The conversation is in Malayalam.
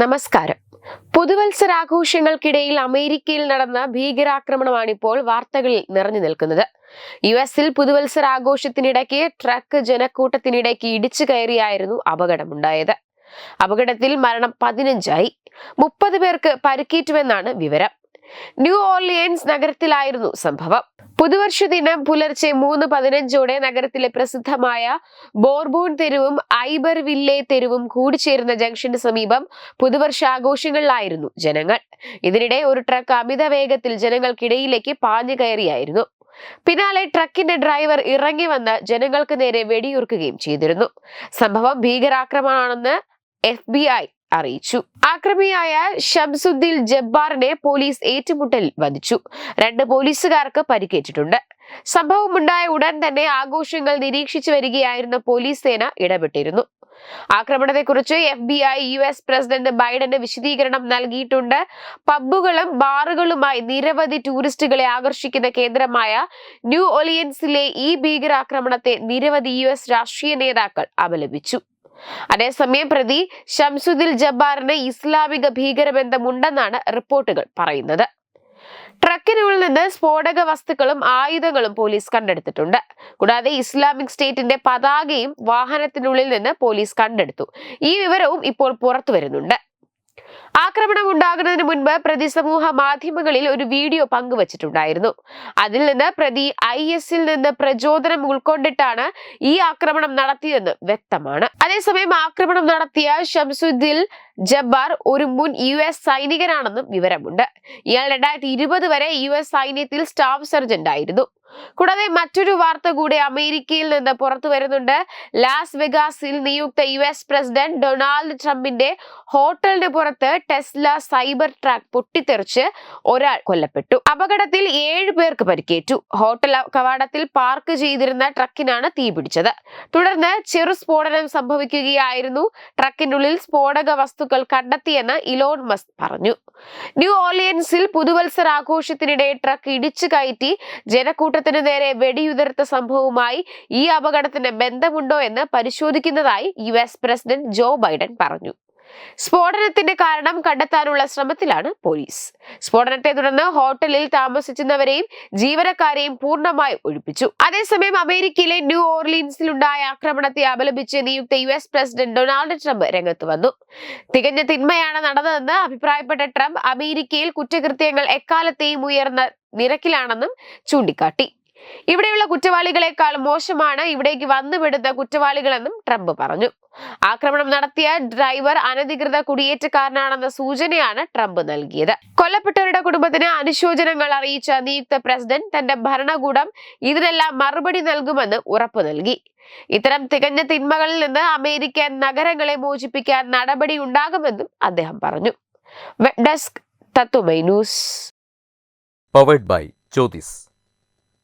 നമസ്കാരം. പുതുവത്സരാഘോഷങ്ങൾക്കിടയിൽ അമേരിക്കയിൽ നടന്ന ഭീകരാക്രമണമാണ് ഇപ്പോൾ വാർത്തകളിൽ നിറഞ്ഞു നിൽക്കുന്നത്. യു എസിൽ പുതുവത്സരാഘോഷത്തിനിടയ്ക്ക് ട്രക്ക് ജനക്കൂട്ടത്തിനിടയ്ക്ക് ഇടിച്ചു കയറിയായിരുന്നു അപകടമുണ്ടായത്. അപകടത്തിൽ മരണം പതിനഞ്ചായി. മുപ്പത് പേർക്ക് പരിക്കേറ്റുവെന്നാണ് വിവരം. ന്യൂ ഓർലിയൻസ് നഗരത്തിലായിരുന്നു സംഭവം. പുതുവർഷ ദിനം പുലർച്ചെ മൂന്ന് പതിനഞ്ചോടെ നഗരത്തിലെ പ്രസിദ്ധമായ ബോർബോൺ തെരുവും ഐബർ വില്ലെ തെരുവും കൂടിച്ചേരുന്ന ജംഗ്ഷന് സമീപം പുതുവർഷാഘോഷങ്ങളിലായിരുന്നു ജനങ്ങൾ. ഇതിനിടെ ഒരു ട്രക്ക് അമിത വേഗത്തിൽ ജനങ്ങൾക്കിടയിലേക്ക് പാഞ്ഞു കയറിയായിരുന്നു. പിന്നാലെ ട്രക്കിന്റെ ഡ്രൈവർ ഇറങ്ങി വന്ന് ജനങ്ങൾക്ക് നേരെ വെടിയുർക്കുകയും ചെയ്തിരുന്നു. സംഭവം ഭീകരാക്രമണമാണെന്ന് എഫ് ബി ഐ അറിയിച്ചു. ആക്രമിയായ ഷംസുദ്ദീൻ ജബ്ബാറിനെ പോലീസ് ഏറ്റുമുട്ടൽ വധിച്ചു. രണ്ട് പോലീസുകാർക്ക് പരിക്കേറ്റിട്ടുണ്ട്. സംഭവമുണ്ടായ ഉടൻ തന്നെ ആഘോഷങ്ങൾ നിരീക്ഷിച്ചു വരികയായിരുന്ന പോലീസ് സേന ഇടപെട്ടിരുന്നു. ആക്രമണത്തെക്കുറിച്ച് F B I U S president ബൈഡന് വിശദീകരണം നൽകിയിട്ടുണ്ട്. പബ്ബുകളും ബാറുകളുമായി നിരവധി ടൂറിസ്റ്റുകളെ ആകർഷിക്കുന്ന കേന്ദ്രമായ ന്യൂ ഒലിയൻസിലെ ഈ ഭീകരാക്രമണത്തെ നിരവധി യു എസ് രാഷ്ട്രീയ നേതാക്കൾ അപലപിച്ചു. അതേസമയം പ്രതി ഷംസുദിൽ ജബ്ബാറിന് ഇസ്ലാമിക ഭീകരബന്ധമുണ്ടെന്നാണ് റിപ്പോർട്ടുകൾ പറയുന്നത്. ട്രക്കിനുള്ളിൽ നിന്ന് സ്ഫോടക വസ്തുക്കളും ആയുധങ്ങളും പോലീസ് കണ്ടെടുത്തിട്ടുണ്ട്. കൂടാതെ ഇസ്ലാമിക് സ്റ്റേറ്റിന്റെ പതാകയും വാഹനത്തിനുള്ളിൽ നിന്ന് പോലീസ് കണ്ടെടുത്തു. ഈ വിവരവും ഇപ്പോൾ പുറത്തു വരുന്നുണ്ട് ആക്രമണം ഉണ്ടാകുന്നതിന് മുൻപ് പ്രതി സമൂഹ മാധ്യമങ്ങളിൽ ഒരു വീഡിയോ പങ്കുവച്ചിട്ടുണ്ടായിരുന്നു. അതിൽ നിന്ന് പ്രതി ഐ എസിൽ നിന്ന് പ്രചോദനം ഉൾക്കൊണ്ടിട്ടാണ് ഈ ആക്രമണം നടത്തിയതെന്ന് വ്യക്തമാണ്. അതേസമയം ആക്രമണം നടത്തിയ ഷംസുദ്ദീൽ ജബ്ബാർ ഒരു മുൻ യു എസ് സൈനികനാണെന്നും വിവരമുണ്ട്. ഇയാൾ രണ്ടായിരത്തി ഇരുപത് വരെ യു എസ് സൈന്യത്തിൽ സ്റ്റാഫ് സർജന്റ് ആയിരുന്നു കൂടാതെ മറ്റൊരു വാർത്ത കൂടി അമേരിക്കയിൽ നിന്ന് പുറത്തു വരുന്നുണ്ട്. ലാസ് വെഗാസിൽ നിയുക്ത യു എസ് പ്രസിഡന്റ് ഡൊണാൾഡ് ട്രംപിന്റെ ഹോട്ടലിന് പുറത്ത് ടെസ്ല സൈബർ ട്രാക്ക് പൊട്ടിത്തെറിച്ച് ഒരാൾ കൊല്ലപ്പെട്ടു. അപകടത്തിൽ ഏഴ് പേർക്ക് പരിക്കേറ്റു. ഹോട്ടൽ കവാടത്തിൽ പാർക്ക് ചെയ്തിരുന്ന ട്രക്കിനാണ് തീപിടിച്ചത് തുടർന്ന് ചെറു സ്ഫോടനം സംഭവിക്കുകയായിരുന്നു. ട്രക്കിനുള്ളിൽ സ്ഫോടക വസ്തുക്കൾ കണ്ടെത്തിയെന്ന് ഇലോൺ മസ് പറഞ്ഞു. ന്യൂ ഓർലിയൻസിൽ പുതുവത്സരാഘോഷത്തിനിടെ ട്രക്ക് ഇടിച്ചു കയറ്റി ജനക്കൂട്ടത്തിനു നേരെ വെടിയുതിർത്ത സംഭവവുമായി ഈ അപകടത്തിന് ബന്ധമുണ്ടോ എന്ന് പരിശോധിക്കുന്നതായി U S president Joe Biden പറഞ്ഞു. സ്ഫോടനത്തിന്റെ കാരണം കണ്ടെത്താനുള്ള ശ്രമത്തിലാണ് പോലീസ്. സ്ഫോടനത്തെ തുടർന്ന് ഹോട്ടലിൽ താമസിച്ചിരുന്നവരെയും ജീവനക്കാരെയും പൂർണമായി ഒഴിപ്പിച്ചു. അതേസമയം അമേരിക്കയിലെ ന്യൂ ഓർലീൻസിലുണ്ടായ ആക്രമണത്തെ അപലപിച്ച് നിയുക്ത U S president Donald Trump രംഗത്ത് വന്നു. തികഞ്ഞ തിന്മയാണ് നടന്നതെന്ന് അഭിപ്രായപ്പെട്ട ട്രംപ് അമേരിക്കയിൽ കുറ്റകൃത്യങ്ങൾ എക്കാലത്തെയും ഉയർന്ന നിരക്കിലാണെന്നും ചൂണ്ടിക്കാട്ടി. ഇവിടെയുള്ള കുറ്റവാളികളെക്കാൾ മോശമാണ് ഇവിടേക്ക് വന്നുപെടുന്ന കുറ്റവാളികളെന്നും ട്രംപ് പറഞ്ഞു. ആക്രമണം നടത്തിയ ഡ്രൈവർ അനധികൃത കുടിയേറ്റക്കാരനാണെന്ന സൂചനയാണ് ട്രംപ് നൽകിയത്. കൊല്ലപ്പെട്ടവരുടെ കുടുംബത്തിന് അനുശോചനങ്ങൾ അറിയിച്ച നിയുക്ത പ്രസിഡന്റ് തന്റെ ഭരണകൂടം ഇതിനെല്ലാം മറുപടി നൽകുമെന്ന് ഉറപ്പു നൽകി. ഇത്തരം തികഞ്ഞ തിന്മകളിൽ നിന്ന് അമേരിക്കൻ നഗരങ്ങളെ മോചിപ്പിക്കാൻ നടപടി ഉണ്ടാകുമെന്നും അദ്ദേഹം പറഞ്ഞു. Web desk Tatwamayi news.